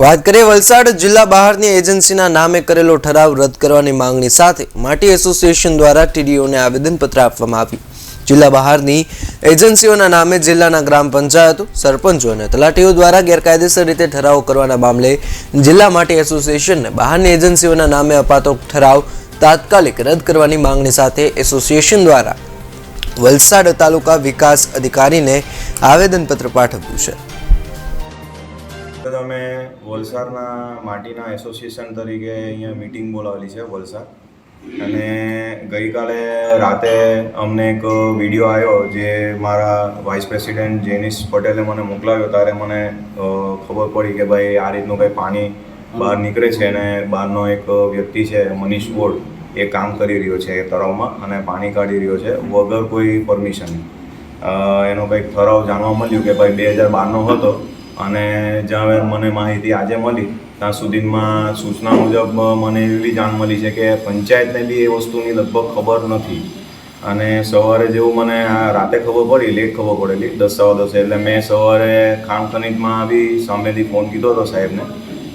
વાત કરીએ વલસાડ જિલ્લા બહારની એજન્સીના નામે કરેલો ઠરાવ રદ કરવાની માંગણી સાથે માટી એસોસિએશન દ્વારા ટીડીઓને આવેદનપત્ર આપવામાં આવ્યું. જિલ્લા બહારની એજન્સીઓના નામે જિલ્લાના ગ્રામ પંચાયતો, સરપંચો અને તલાટીઓ દ્વારા ગેરકાયદેસર રીતે ઠરાવ કરવાના મામલે જિલ્લા માટી એસોસિએશનને બહારની એજન્સીઓના નામે અપાતો ઠરાવ તાત્કાલિક રદ કરવાની માંગણી સાથે એસોસિએશન દ્વારા વલસાડ તાલુકા વિકાસ અધિકારીને આવેદનપત્ર પાઠવ્યું છે. તો અમે વલસાડના માટીના એસોસિએશન તરીકે અહીંયા મીટિંગ બોલાવેલી છે વલસાડ. અને ગઈકાલે રાતે અમને એક વીડિયો આવ્યો જે મારા વાઇસ પ્રેસિડેન્ટ જેનિસ પટેલે મને મોકલાવ્યો. ત્યારે મને ખબર પડી કે ભાઈ આ રીતનું કંઈ પાણી બહાર નીકળે છે અને બહારનો એક વ્યક્તિ છે, મનીષ ગોળ, એ કામ કરી રહ્યો છે એ તળાવમાં અને પાણી કાઢી રહ્યો છે વગર કોઈ પરમિશન. એનો કંઈક ઠરાવ જાણવા મળ્યું કે ભાઈ બે હજાર બારનો હતો. અને જ્યાં મને માહિતી આજે મળી, ત્યાં સુધીમાં સૂચના મુજબ મને એવી જાણ મળી છે કે પંચાયતને બી એ વસ્તુની લગભગ ખબર નથી. અને સવારે જેવું મને રાતે ખબર પડી, લેટ ખબર પડેલી, દસ, સવા દસે. એટલે મેં સવારે ખાણ ખનીજમાં બી સામેથી ફોન કીધો હતો સાહેબને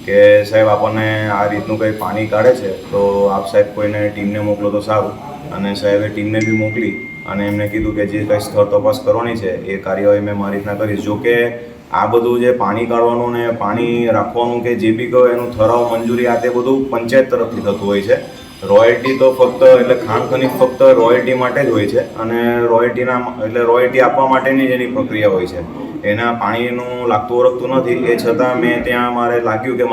કે, સાહેબ, આપણને આ રીતનું કંઈ પાણી કાઢે છે? તો આપ સાહેબ કોઈને ટીમને મોકલો તો સારું. અને સાહેબે ટીમને બી મોકલી અને એમને કીધું કે જે કંઈ સ્થળ તપાસ કરવાની છે, એ કાર્યવાહી મેં મારી રીતના કરીશ. જો કે આ બધું જે પાણી કાઢવાનું ને પાણી રાખવાનું કે જે બી કહો, એનું ઠરાવ મંજૂરી આ તે બધું પંચાયત તરફથી થતું હોય છે. રોયલ્ટી તો ફક્ત, એટલે ખાણ ખનીજ ફક્ત રોયલ્ટી માટે જ હોય છે અને રોયલ્ટીના એટલે રોયલ્ટી આપવા માટેની જ એની પ્રક્રિયા હોય છે. એના પાણીનું લાગતું ઓળખતું નથી, એ છતાં મેં ત્યાં મારે લાગ્યું કે